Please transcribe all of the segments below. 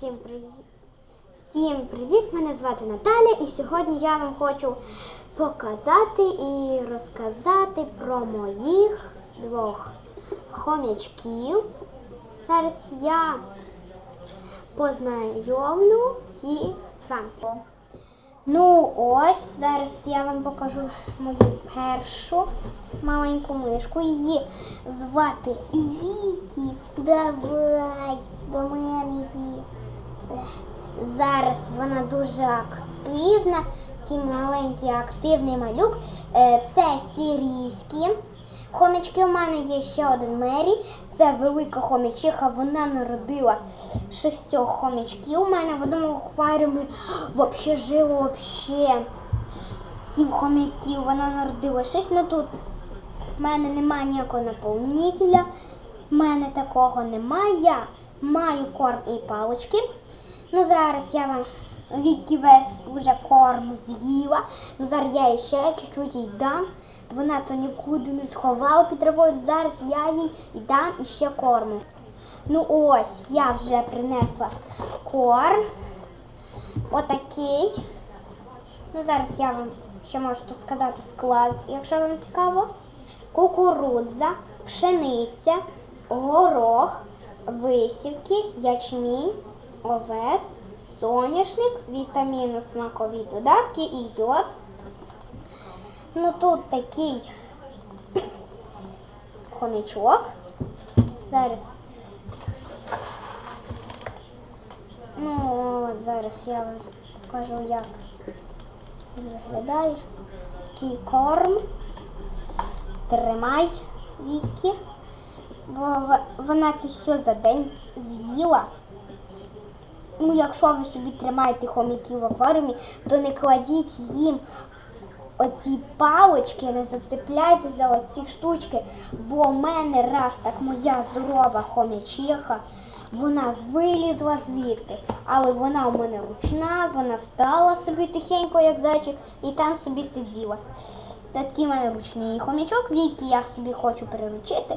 Всім привіт! Всім привіт! Мене звати Наталя і сьогодні я вам хочу показати і розказати про моїх двох хомячків. Зараз я познайомлю їх з вами. Ну ось, зараз я вам покажу мою першу маленьку мишку. Її звати Вікі. Давай до мене Вікі. Зараз вона дуже активна, такий маленький активний малюк. Е, Це сірійські. Хомячки у мене є ще один Мері. Це велика хомячиха. Вона народила шістьох хомячків. У мене в одному акваріумі взагалі жило вообще сім хомяків. Вона народила шість. Ну тут в мене немає ніякого наповнителя. В мене такого немає. Я маю корм і палички. Ну зараз я вам Вікі весь уже корм з'їла. Ну зараз я їй ще чуть-чуть їй дам. Вона то нікуди не сховала під травою. Зараз я їй дам іще корму. Ну ось, я вже принесла корм. Отакий. Ну зараз я вам ще можу тут сказати склад, якщо вам цікаво. Кукурудза, пшениця, горох, висівки, ячмінь, овес, соняшник, вітаміни, смакові додатки і йод. Ну тут такий хомячок. Зараз. Ну, от зараз я вам покажу, як він виглядає. Такий корм. Тримай Вікі. Бо вона це все за день з'їла. Ну, якщо ви собі тримаєте хомяків в акваріумі, то не кладіть їм оці палочки, не зацепляйте за оці штучки, бо в мене раз так моя здорова хомячиха, вона вилізла звідти, але вона у мене ручна, вона стала собі тихенько, як зайчик, і там собі сиділа. Це такий в мене ручний хомячок, Вікі я собі хочу приручити.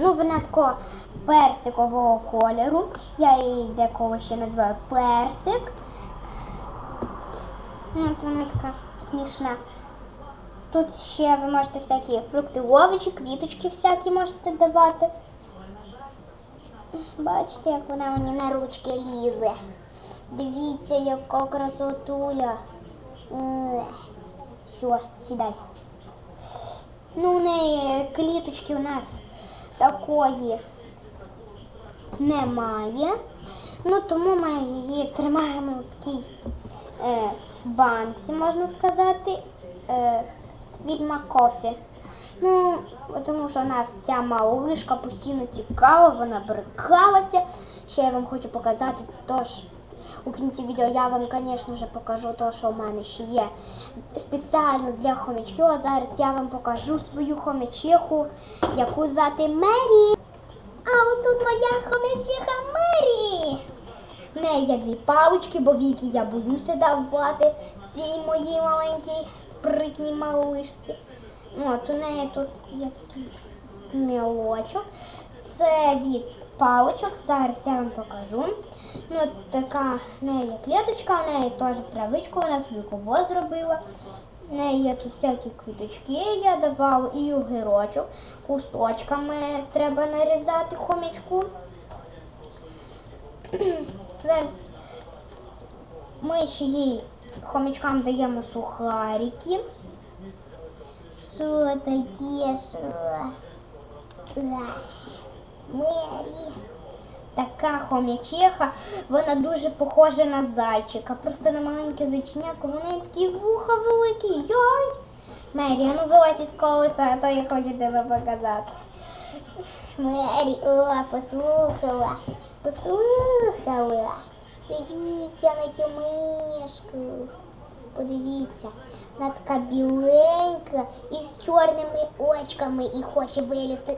Ну, вона такого персикового кольору. Я її деколи ще називаю персик. Ну, От вона така смішна. Тут ще ви можете всякі фрукти, овочі, квіточки всякі можете давати. Бачите, як вона мені на ручки лізе. Дивіться, яка красотуля. Е, Все, сідай. Ну, у неї кліточки у нас такої немає. Ну, тому ми її тримаємо в такій е, банці, можна сказати, е, від Макофі. Ну, тому що у нас ця малишка постійно тікала, вона брикалася. Ще я вам хочу показати, тож у кінці відео я вам, звісно ж, покажу те, що в мене ще є спеціально для хомячків. А зараз я вам покажу свою хомячиху, яку звати Мері. А отут моя хомячиха Мері. В неї є дві палички, бо віки я боюся давати цій моїй маленькій спритній малишці. От у неї тут є мілочок. Це від паличок. Зараз я вам покажу. Ну, така в неї клеточка, в неї теж травичка, вона собі кого зробила. В неї є тут всякі квіточки, я давала і огірочок. Кусочками треба нарізати хомячку. Зараз ми ще їй хомячкам даємо сухарики. Що таке? Що? Мері. Така хомячиха, вона дуже похожа на зайчика. Просто на маленьке зайчиняко, вона такі вуха великі. Йой! Мері, а ну вилазь із колеса, а то я хочу тебе показати. Мері, о, послухала, послухала. Дивіться на цю мишку. Подивіться, вона така біленька і з чорними очками і хоче вилізти.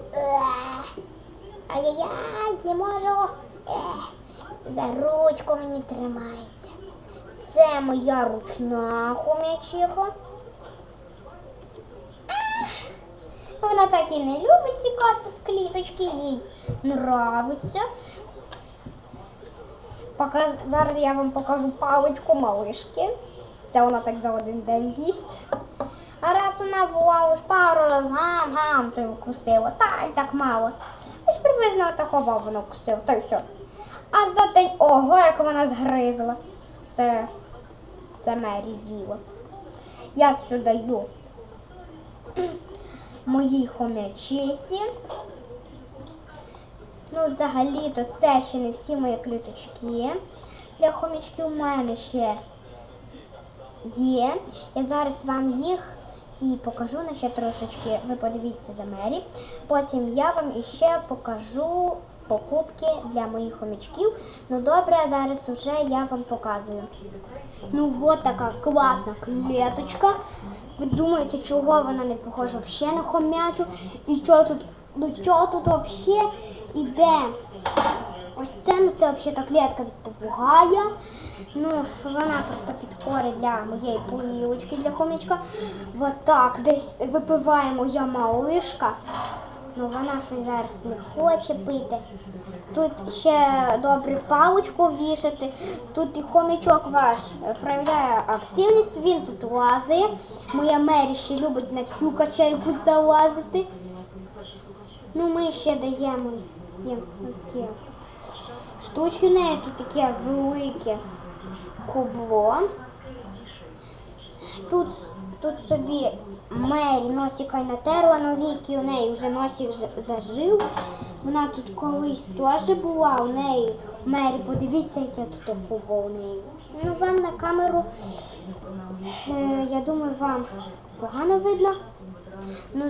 Ай-яй-яй, не можу. Ех. За ручку мені тримається. Це моя ручна хомячиха. Вона так і не любить цікатися з кліточки, їй нравиться. показ... зараз я вам покажу паличку малишки. Це вона так за один день їсть. А раз вона була ось пару гам-гам, то й укусила. Та й так мало. Приблизно такого вона кусила, та й все. А за день ого, як вона згризла. Це, це Мері з'їла. Я сюди даю моїй хомячисі. Ну, взагалі-то це ще не всі мої кліточки. Для хомячків у мене ще є. Я зараз вам їх і покажу на ще трошечки. Ви подивіться за Мері. Потім я вам іще покажу покупки для моїх хомячків. Ну добре, зараз уже я вам показую. Ну от така класна клеточка. Ви думаєте, чого вона не похожа взагалі на хомячу? І що тут, ну що тут взагалі іде? Ось це, ну це взагалі клетка від попугая. Ну, вона просто підходить для моєї поїлочки для хомячка. Вот так, десь випиває моя малишка. Ну вона щось зараз не хоче пити. Тут ще добре паличку вішати. Тут і хомячок ваш проявляє активність, він тут лазить. Моя Мері ще любить на цю качельку залазити. Ну, ми ще даємо їм штучки. У неї тут таке велике кубло. Тут, тут собі Мері носика й натерла, но віки у неї вже носик зажив. Вона тут колись теж була, у неї Мері, подивіться, яке тут кубло у неї. Ну, вам на камеру, е, я думаю, вам погано видно. Ну,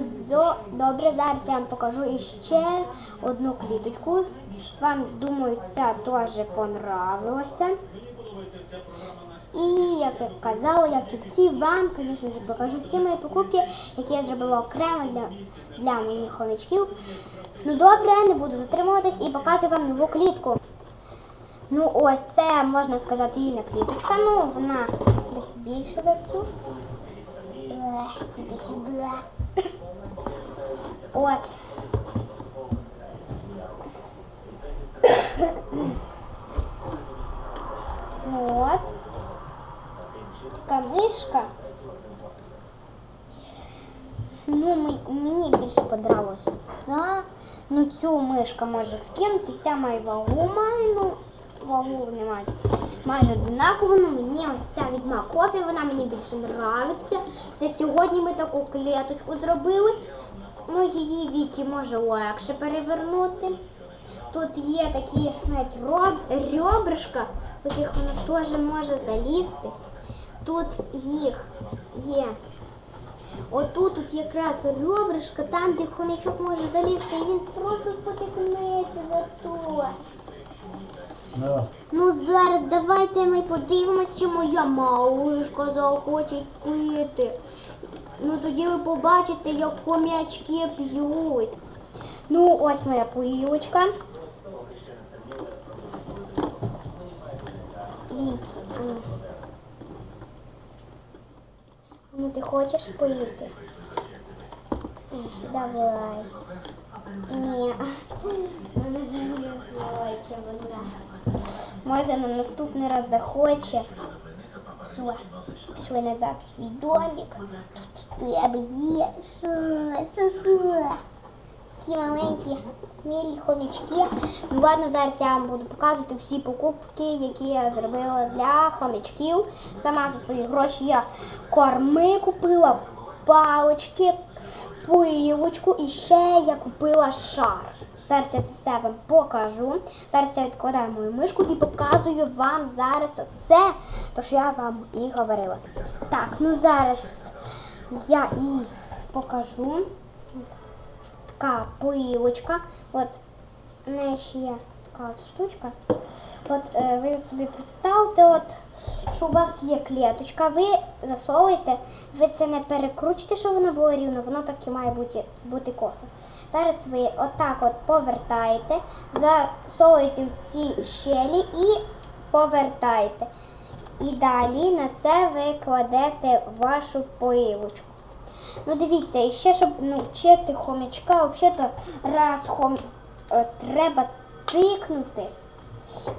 добре, зараз я вам покажу іще одну кліточку. Вам, думаю, ця теж понравилося. І як я казала, як і ці, вам, звісно ж, покажу всі мої покупки, які я зробила окремо для, для моїх хомячків. Ну добре, не буду затримуватись і показую вам нову клітку. Ну ось це можна сказати її кліточка. Ну вона десь більше за цю. Іди сюди. От. От. Така мишка. Ну, мені більше подобалось ця. Ну, цю мишка може скинути, ця має вагу має, ну, вагу немає. Майже однаково, ну мені ця від Макофі, вона мені більше подобається. Це сьогодні ми таку клеточку зробили. Ну, її віки може легше перевернути. Тут є такі навіть ребришка, яких вона теж може залізти. Тут їх є. Отут тут якраз ребришка, там, де хомячок може залізти, і він просто спотикнеться за то. Ну, Ну зараз давайте ми подивимось, чи моя малишка захоче пити. Ну тоді ви побачите, як хомячки п'ють. Ну, ось моя поїлочка. Вікі. Ну ти хочеш поїти? Давай. Ні. Вона не вона. Може на наступний раз захоче. Все, пішли назад у свій домик. Тут тебе є. Такі маленькі мілі хомячки. Ну зараз я вам буду показувати всі покупки, які я зробила для хомячків. Сама за свої гроші я корми купила, палички, пилочку і ще я купила шар. Зараз я це все вам покажу. Зараз я відкладаю мою мишку і показую вам зараз оце, то що я вам і говорила. Так, ну зараз я і покажу така пилочка. От у неї ще є така от штучка. От е, ви собі представте, от, що у вас є клеточка, ви засовуєте, ви це не перекручуєте, щоб воно було рівно, воно так і має бути, бути косо. Зараз ви отак от повертаєте, засовуєте в ці щелі і повертаєте. І далі на це ви кладете вашу поїлочку. Ну дивіться, і ще щоб навчити хомячка, взагалі-то раз хом е, треба тикнути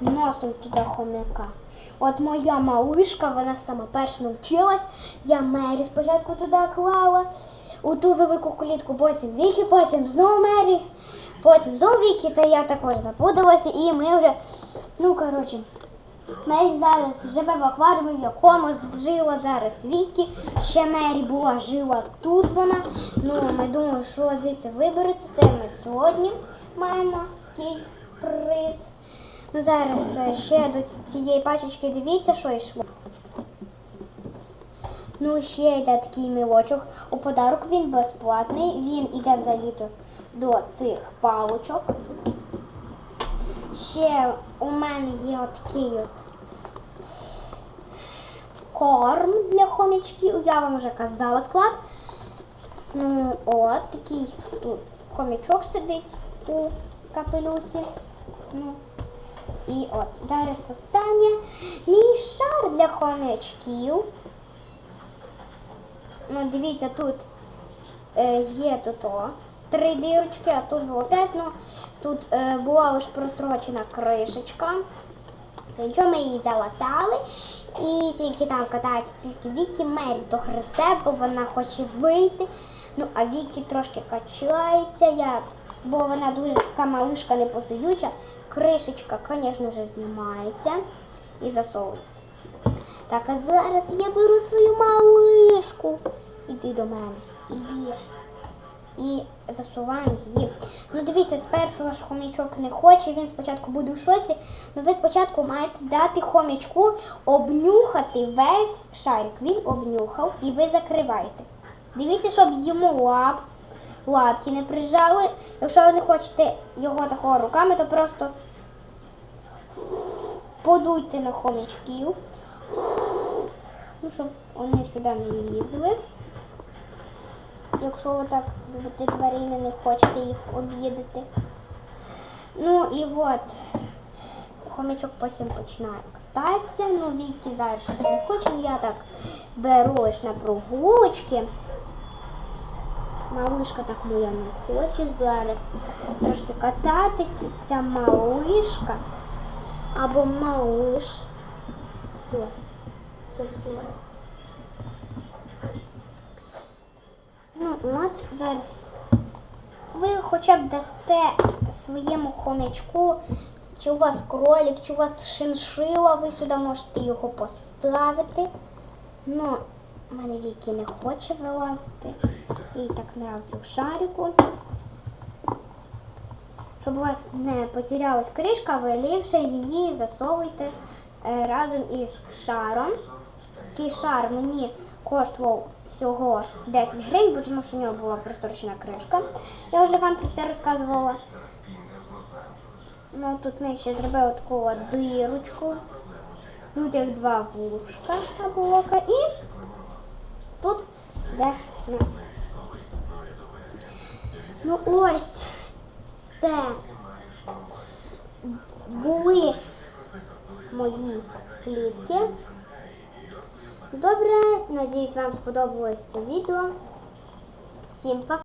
носом туди хомяка. От моя малишка, вона сама перша навчилась. Я Мері спочатку туди клала у ту велику клітку, потім Вікі, потім знову Мері, потім знову Вікі, та я також запуталася, і ми вже, ну коротше, Мері зараз живе в акваріумі, в якому жила зараз Вікі. Ще Мері була жила тут вона. Ну, ми думаємо, що звідси вибереться. Це ми сьогодні маємо такий приз. Ну, зараз е, ще до цієї пачечки дивіться, що йшло. Ну, ще йде такий мілочок. У подарок він безплатний. Він іде взагалі до цих палочок. Ще у мене є отакий от корм для хомячків. Я вам вже казала склад. Ну, от такий тут хомячок сидить у капелюсі. Ну, і от зараз останнє мій шар для хомячків. Ну, дивіться, тут е, є тут три дірочки, а тут було п'ять. Ну, тут е, була лише прострочена кришечка. Це нічого ми її залатали. І тільки там катається тільки Вікі Мері, то гризе, бо вона хоче вийти. Ну, а Вікі трошки качається, я, бо вона дуже така малишка непосидюча. Кришечка, звісно ж, знімається і засовується. Так, а зараз я беру свою малишку. Іди до мене. Іди. І засуваємо її. Ну дивіться, спершу ваш хомячок не хоче, він спочатку буде в шоці. Ну ви спочатку маєте дати хомячку обнюхати весь шарик. Він обнюхав і ви закриваєте. Дивіться, щоб йому лап, лапки не прижали. Якщо ви не хочете його такого руками, то просто подуйте на хомячків. Ну, щоб вони сюди не лізли. Якщо ви так любите тварини, не хочете їх об'їдати. Ну і от хомячок потім починає кататися. Ну, Вікі зараз щось не хоче. Ну, Я так беру на прогулочки. Малишка так моя не хоче зараз трошки кататися. Ця малишка або малиш. Все, все, все. Ну, от зараз ви хоча б дасте своєму хомячку, чи у вас кролик, чи у вас шиншила, ви сюди можете його поставити. Ну, в мене Вікі не хоче вилазити. Їй так нравиться в шарику. Щоб у вас не потерялась кришка, ви ліпше її засовуйте е, разом із шаром. Такий шар мені коштував всього 10 гривень, бо тому що в нього була просторочна кришка. Я вже вам про це розказувала. Ну, тут ми ще зробили таку дирочку. Тут як два вушка або ока. І тут де у нас. Ну ось це були мої клітки. Добре, надіюсь, вам сподобалось це відео. Всім пока!